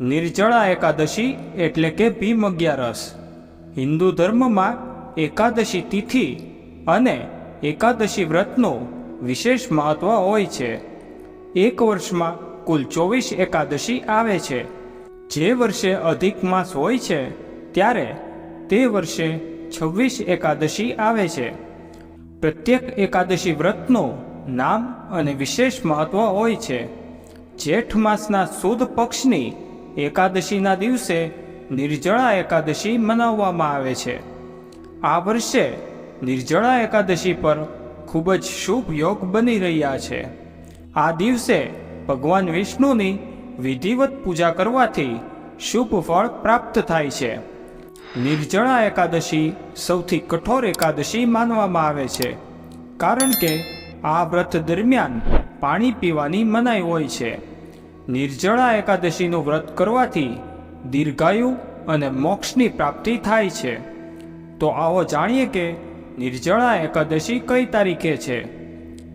નિર્જળા એકાદશી એટલે કે ભીમ અગિયારસ. હિન્દુ ધર્મમાં એકાદશી તિથિ અને એકાદશી વ્રતનું વિશેષ મહત્વ હોય છે. એક વર્ષમાં કુલ ચોવીસ એકાદશી આવે છે. જે વર્ષે અધિક માસ હોય છે, ત્યારે તે વર્ષે છવ્વીસ એકાદશી આવે છે. પ્રત્યેક એકાદશી વ્રતનું નામ અને વિશેષ મહત્વ હોય છે. જેઠ માસના સુદ પક્ષની એકાદશીના દિવસે નિર્જળા એકાદશી મનાવવામાં આવે છે. આ વર્ષે નિર્જળા એકાદશી પર ખૂબ જ શુભ યોગ બની રહ્યા છે. આ દિવસે ભગવાન વિષ્ણુની વિધિવત પૂજા કરવાથી શુભ ફળ પ્રાપ્ત થાય છે. નિર્જળા એકાદશી સૌથી કઠોર એકાદશી માનવામાં આવે છે, કારણ કે આ વ્રત દરમિયાન પાણી પીવાની મનાઈ હોય છે. નિર્જળા એકાદશીનું વ્રત કરવાથી દીર્ઘાયુ અને મોક્ષની પ્રાપ્તિ થાય છે. તો આવો જાણીએ કે નિર્જળા એકાદશી કઈ તારીખે છે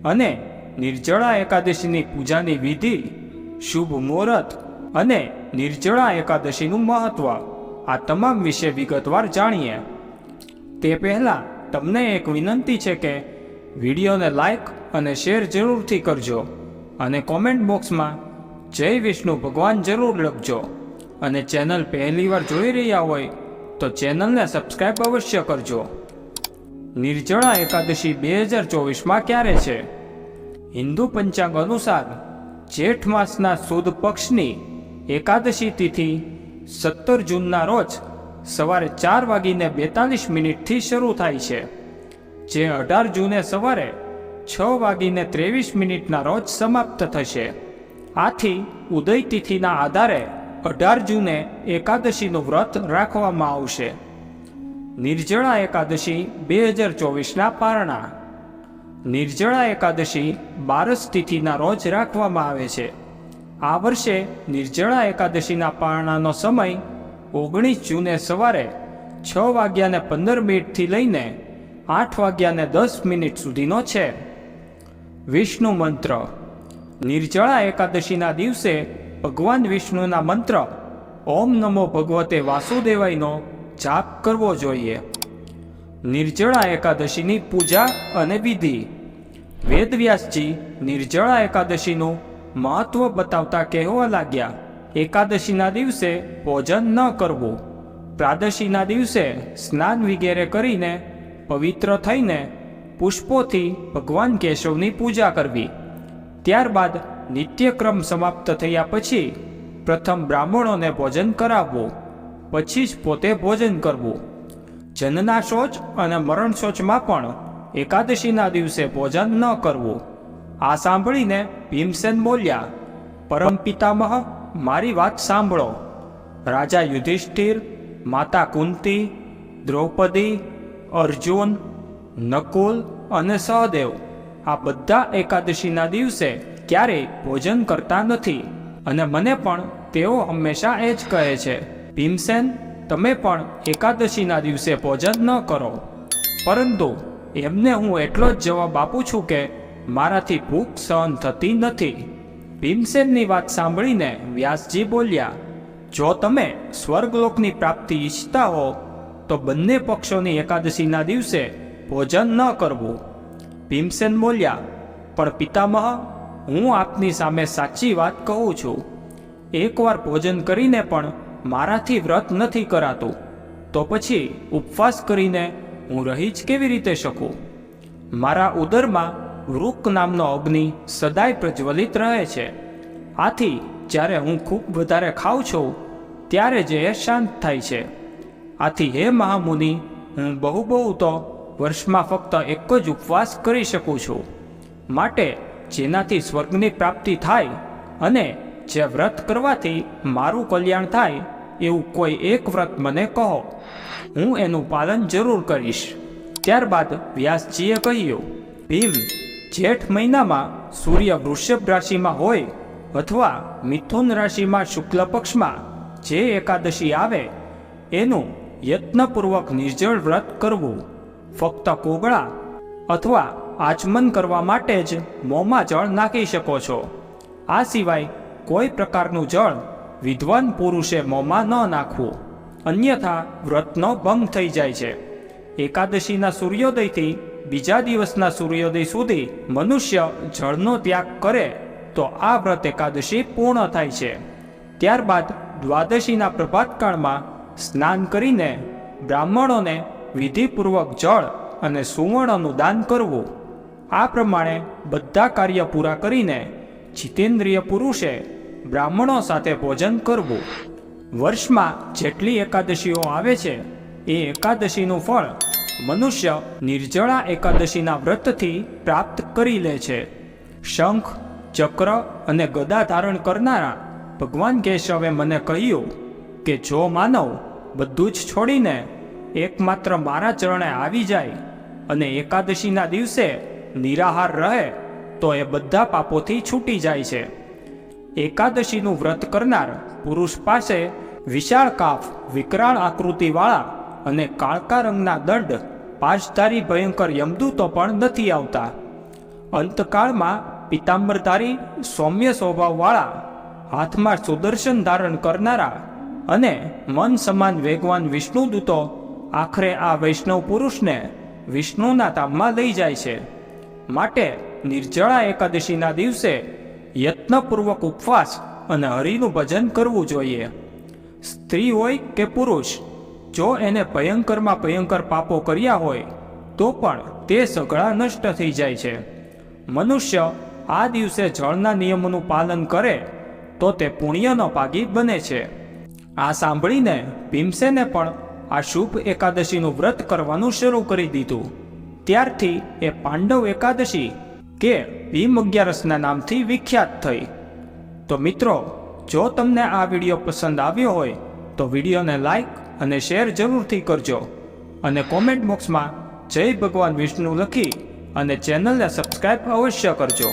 અને નિર્જળા એકાદશીની પૂજાની વિધિ, શુભ મુહૂર્ત અને નિર્જળા એકાદશીનું મહત્વ આ તમામ વિશે વિગતવાર જાણીએ. તે પહેલાં તમને એક વિનંતી છે કે વિડીયોને લાઈક અને શેર જરૂરથી કરજો અને કોમેન્ટ બોક્સમાં જય વિષ્ણુ, ભગવાન જરૂર લખજો. અને ચેનલ પહેલીવાર જોઈ રહ્યા હોય, તો ચેનલને સબસ્ક્રાઈબ અવશ્ય કરજો. નિર્જળા એકાદશી બે હજાર ચોવીસમાં ક્યારે છે? હિન્દુ પંચાંગ અનુસાર જેઠ માસના સુદ પક્ષની એકાદશી તિથિ સત્તર જૂનના રોજ સવારે ચાર વાગીને બેતાલીસ મિનિટથી શરૂ થાય છે, જે અઢાર જૂને સવારે છ વાગીને ત્રેવીસ મિનિટના રોજ સમાપ્ત થશે. આથી ઉદય તિથિના આધારે અઢાર જૂને એકાદશીનું વ્રત રાખવામાં આવશે. નિર્જળા એકાદશી બે હજાર ચોવીસના પારણા. નિર્જળા એકાદશી બારસ તિથિના રોજ રાખવામાં આવે છે. આ વર્ષે નિર્જળા એકાદશીના પારણાનો સમય ઓગણીસ જૂને સવારે છ વાગ્યાને પંદર મિનિટથી લઈને આઠ વાગ્યાને દસ મિનિટ સુધીનો છે. વિષ્ણુ મંત્ર નિર્જળા એકાદશીના દિવસે ભગવાન વિષ્ણુના મંત્ર, ઓમ નમો ભગવતે વાસુદેવાયનો જાપ કરવો જોઈએ. નિર્જળા એકાદશીની પૂજા અને વિધિ. વેદવ્યાસજી નિર્જળા એકાદશીનું મહત્વ બતાવતા કહેવા લાગ્યા. એકાદશીના દિવસે ભોજન ન કરવું. પ્રાદશીના દિવસે સ્નાન વગેરે કરીને પવિત્ર થઈને પુષ્પોથી ભગવાન કેશવની પૂજા કરવી. ત્યારબાદ નિત્યક્રમ સમાપ્ત થયા પછી પ્રથમ બ્રાહ્મણોને ભોજન કરાવવું, પછી જ પોતે ભોજન કરવું. જનના શૌચ અને મરણ શૌચમાં પણ એકાદશીના દિવસે ભોજન ન કરવું. આ સાંભળીને ભીમસેન બોલ્યા, પરમ પિતામહ, મારી વાત સાંભળો. રાજા યુધિષ્ઠિર, માતા કુંતી, દ્રૌપદી, અર્જુન, નકુલ અને સહદેવ આ બધા એકાદશીના દિવસે ક્યારેય ભોજન કરતા નથી. અને મને પણ તેઓ હંમેશા એ જ કહે છે, ભીમસેન, તમે પણ એકાદશીના દિવસે ભોજન ન કરો. પરંતુ એમને હું એટલો જ જવાબ આપું છું કે મારાથી ભૂખ સહન થતી નથી. ભીમસેનની વાત સાંભળીને વ્યાસજી બોલ્યા, જો તમે સ્વર્ગલોકની પ્રાપ્તિ ઈચ્છતા હો, તો બંને પક્ષોની એકાદશીના દિવસે ભોજન ન કરવું. ભીમસેન બોલ્યા, પણ પિતામહ, હું આપની સામે સાચી વાત કહું છું. એકવાર ભોજન કરીને પણ મારાથી વ્રત નથી કરાતું, તો પછી ઉપવાસ કરીને હું રહી જ કેવી રીતે શકું? મારા ઉદરમાં વૃક નામનો અગ્નિ સદાય પ્રજ્વલિત રહે છે. આથી જ્યારે હું ખૂબ વધારે ખાઉં છું, ત્યારે જ શાંત થાય છે. આથી હે મહામુનિ, હું બહુ બહુ તો વર્ષમાં ફક્ત એક જ ઉપવાસ કરી શકું છું. માટે જેનાથી સ્વર્ગની પ્રાપ્તિ થાય અને જે વ્રત કરવાથી મારું કલ્યાણ થાય એવું કોઈ એક વ્રત મને કહો. હું એનું પાલન જરૂર કરીશ. ત્યારબાદ વ્યાસજીએ કહ્યું, ભીમ, જેઠ મહિનામાં સૂર્ય વૃષભ રાશિમાં હોય અથવા મિથુન રાશિમાં શુક્લ પક્ષમાં જે એકાદશી આવે, એનું યત્નપૂર્વક નિર્જળ વ્રત કરવું. ફક્ત કોગળા અથવા આચમન કરવા માટે જ મોંમાં જળ નાખી શકો છો. આ સિવાય કોઈ પ્રકારનું જળ વિદ્વાન પુરુષે મોંમાં ન નાખવું. અન્યથા વ્રતનો ભંગ થઈ જાય છે. એકાદશીના સૂર્યોદયથી બીજા દિવસના સૂર્યોદય સુધી મનુષ્ય જળનો ત્યાગ કરે તો આ વ્રત એકાદશી પૂર્ણ થાય છે. ત્યારબાદ દ્વાદશીના પ્રભાતકાળમાં સ્નાન કરીને બ્રાહ્મણોને વિધિપૂર્વક જળ અને સુવર્ણનું દાન કરવું. આ પ્રમાણે બધા કાર્ય પૂરા કરીને જીતેન્દ્રિય પુરુષે બ્રાહ્મણો સાથે ભોજન કરવું. વર્ષમાં જેટલી એકાદશીઓ આવે છે, એ એકાદશીનું ફળ મનુષ્ય નિર્જળા એકાદશીના વ્રતથી પ્રાપ્ત કરી લે છે. શંખ, ચક્ર અને ગદા ધારણ કરનારા ભગવાન કેશવે મને કહ્યું કે જો માનવ બધું જ છોડીને એકમાત્ર મારા ચરણે આવી જાય અને એકાદશીના દિવસે નિરાહાર રહે, તો એ બધા પાપોથી છૂટી જાય છે. એકાદશીનું વ્રત કરનાર પુરુષ પાસે વિશાળ કાફ વિકરાળ આકૃતિવાળા અને કાળકા રંગના દંડ પાંચધારી ભયંકર યમદૂતો પણ નથી આવતા. અંતકાળમાં પિતાંબરધારી સૌમ્ય સ્વભાવવાળા, હાથમાં સુદર્શન ધારણ કરનારા અને મન સમાન વેગવાન વિષ્ણુદૂતો આખરે આ વૈષ્ણવ પુરુષને વિષ્ણુના ધામમાં લઈ જાય છે. માટે નિર્જળા એકાદશીના દિવસે યત્નપૂર્વક ઉપવાસ અને હરિનું ભજન કરવું જોઈએ. સ્ત્રી હોય કે પુરુષ, જો એને ભયંકરમાં ભયંકર પાપો કર્યા હોય, તો પણ તે સઘળા નષ્ટ થઈ જાય છે. મનુષ્ય આ દિવસે જળના નિયમોનું પાલન કરે, તો તે પુણ્યનો ભાગી બને છે. આ સાંભળીને ભીમસેને પણ આ શુભ એકાદશીનું વ્રત કરવાનું શરૂ કરી દીધું. ત્યારથી એ પાંડવ એકાદશી કે ભીમ અગિયારસના નામથી વિખ્યાત થઈ. તો મિત્રો, જો તમને આ વીડિયો પસંદ આવ્યો હોય, તો વિડીયોને લાઈક અને શેર જરૂરથી કરજો. અને કોમેન્ટ બોક્સમાં જય ભગવાન વિષ્ણુ લખી અને ચેનલને સબસ્ક્રાઈબ અવશ્ય કરજો.